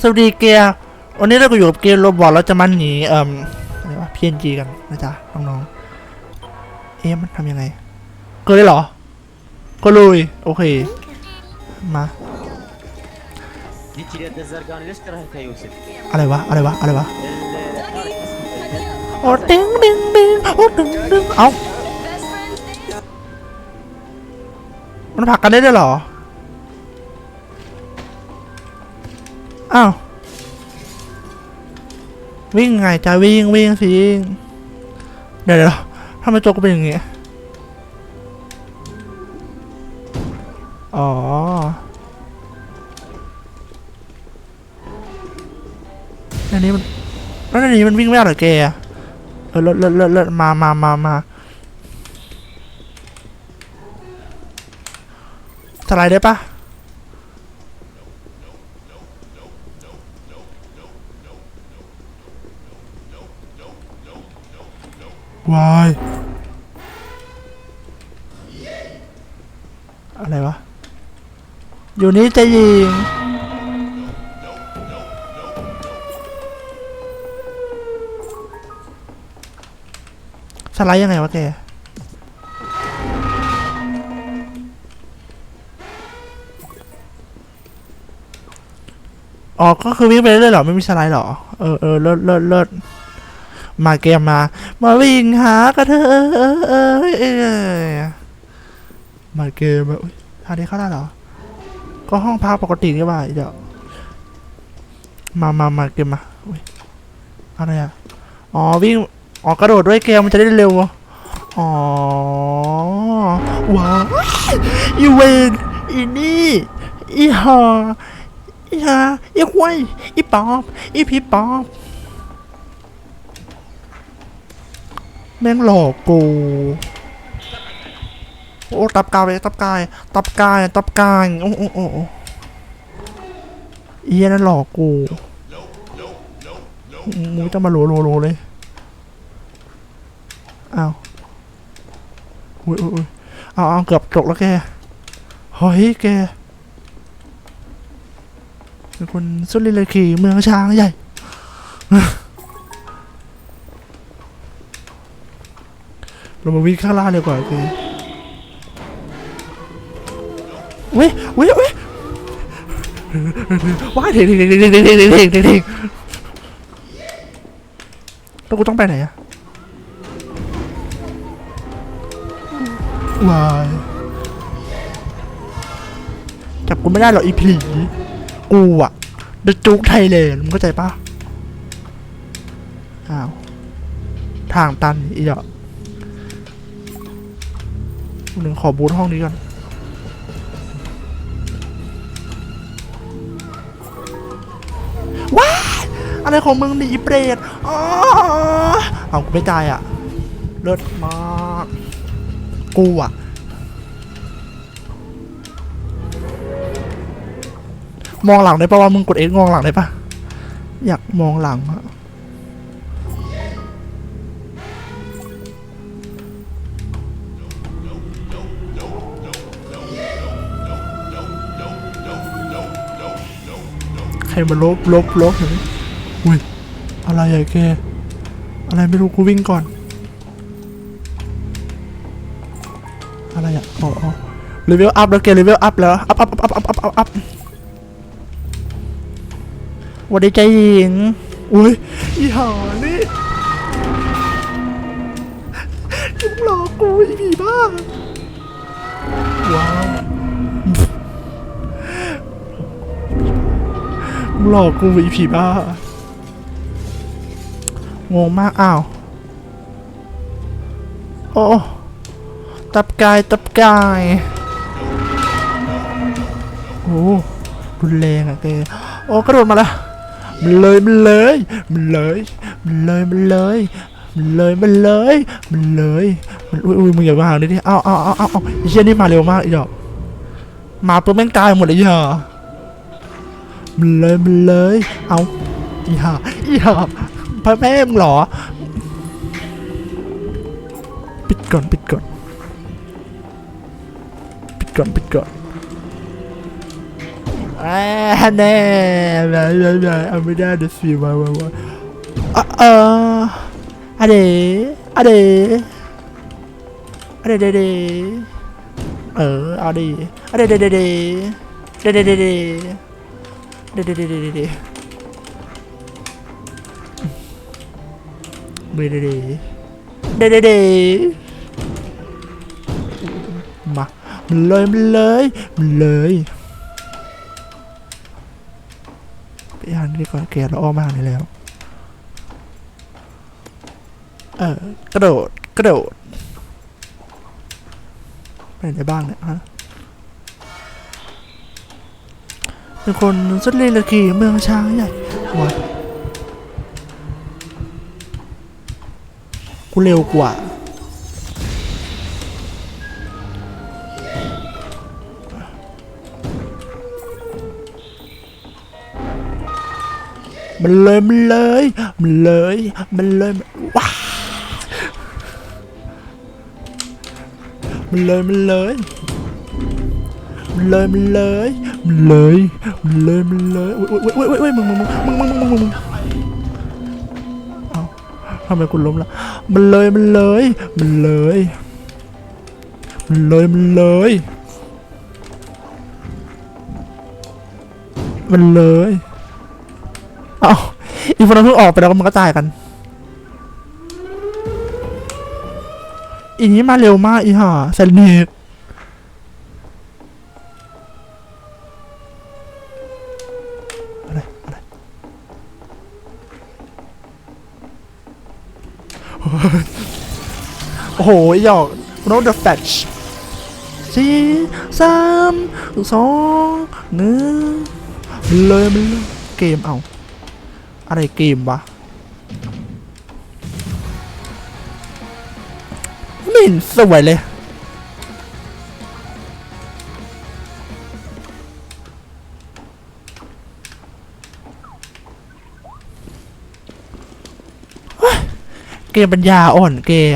สวัสดีเกียวันนี้เราก็อยู่กับเกมโรบอทแล้วจะมันหนีเอ่ออะไรวะพีเอ็นจีกันนะจ๊ะน้องๆเอ๊ะมันทำยังไงเกิดได้เหรอ ก็ลุย โอเค มา อะไรวะ อะไรวะ อะไรวะ โอ้ดึงดึงดึงโอ้ดึงดึงเอามันผักกันได้ด้วยเหรอ อ้าว วิ่งไงจะวิ่งวิ่งสิงเดี๋ยวเดี๋ยวทำไมตัวกูเป็นอย่างงี้อ๋ออันนี้มันแล้วอันนี้มันวิ่งไม่ได้เหรอแกเออเลิศเลิศเลิศเลิศมามามามาสไลด์ได้ปะวาย อะไรวะ อยู่นี่จะยิง สไลด์ยังไงวะแกอ๋อก็คือวิ่งไปเรื่อยๆหรอ ไม่มีสไลด์หรอ เออเออเลิศเลิศเลิศมาเกมมา มาวิ่งหากระเทยเอ้ย มาเกมแบบทางนี้เข้าได้เหรอ ก็ห้องพักปกตินี่ว่าเดี๋ยวมามามาเกมมาอุ๊ยอะไรอะ อ๋อวิ่ง อ๋อกระโดดด้วยเกมมันจะได้เร็ว อ๋อ ว้าวอีเวนอีนี่อีหาอีหาอีควายอีปอบอีพี่ปอบแม่งหลอกกู โอ้ตับกายตับกายตับกายตับกายโอ้โอ้โอ้โอ้อีนั่นหลอกกูมูจะมาโหลโหลโลเลยอ้าวอุ้ยอุ้ยอุ้ยเอาเอาเกือบตกแล้วแกเฮ้ยแกเป็นคนสุรินทร์เลยขี่เมืองช้างใหญ่เรามาวิ่งข้างล่างดีกว่าแก เว้ยเว้ยเว้ยว้ายเถิงเถิงเถิงเถิงเถิงเถิงเถิงเถิงแล้วกูต้องไปไหนอะวายจับกูไม่ได้หรอกอีผีกูอะเดจุกไทยแลนด์มึงเข้าใจปะอ้าวทางตันอีดอกหนึ่งขอบูทห้องนี้ก่อน อะไรของมึงหนีเปรตอ๋อเอากูไม่ตายอะเลิศมาก กูอะมองหลังได้ปะว่ามึงกดเอ็กมองหลังได้ปะอยากมองหลังอะใครมาลบลบลบหน่อย อุ้ย อะไรอะแก อะไรไม่รู้กูวิ่งก่อน อะไรอะอ๋อเลเวลอัพแล้วเกเลเวลอัพแล้ว อัพอัพอัพอัพอัพอัพอัพวันดีใจหญิง อุ้ยอีหานี่ยังหลอกกูอีผีบ้าว้าวหลอกกูอีผีบ้า งงมาก อ้าว โอ้ ตับกาย ตับกาย โอ้รุนแรงอะแกโอ้ กระโดดมาแล้วมันเลย มันเลย มันเลย มันเลย มันเลย มันเลย มันเลย มันเลย มันอุ้ยอุ้ยมึงอย่ามาหาดิเอาเอาเอาเอาเอาไอ้เชี่ยนี่มาเร็วมากอีดอกมาปุ๊บแม่งตายหมดเลยอีห่ามันเลย มันเลย เอาอีห่าอีห่า พ่อแม่มึหรอ ปิดก่อน ปิดก่อน ปิดก่อน ปิดก่อนอาแน่เอาไม่ได้เดี๋ยวสีวายวายวายเอออะเดอะเดอะเดเดเดเออเอาดิอะเดเดเดเดเดเดเดเดเดเดเดเดเด เบเดเดเดเดเดมามันเลยมันเลยมันเลยไปทางนี้ดีกว่าเกลียดอ้อมมาทางนี้แล้ว เออกระโดดกระโดดไปไหนได้บ้างเนี่ยฮะเป็นคนสุดเลยละขี่เมืองช้างใหญ่วัด กูเร็วกว่า มันเลยมันเลย มันเลย มันเลยว้ามันเลยมันเลยมันเลยมันเลยมันเลยมันเลยมันเลยเว้ยเว้ยเว้ยเว้ยมึงมึงมึงมึงมึงมึงมึงเอ้า ทำไมคุณล้มล่ะมันเลยมันเลย มันเลย มันเลยมันเลย มันเลยเอ้าอีฟนั้นเพิ่งออกไปแล้วมันก็ตายกันอีนี้มาเร็วมากอีห่าเซนเนตอะไร อะไร โอ้โหอีหยอกโน้ตเดอะแฟชสี่สามสองหนึ่งเลยมันเลยเกมเอา อะไรเกมวะไม่เห็นสวยเลย เกมปัญญาอ่อนเกย์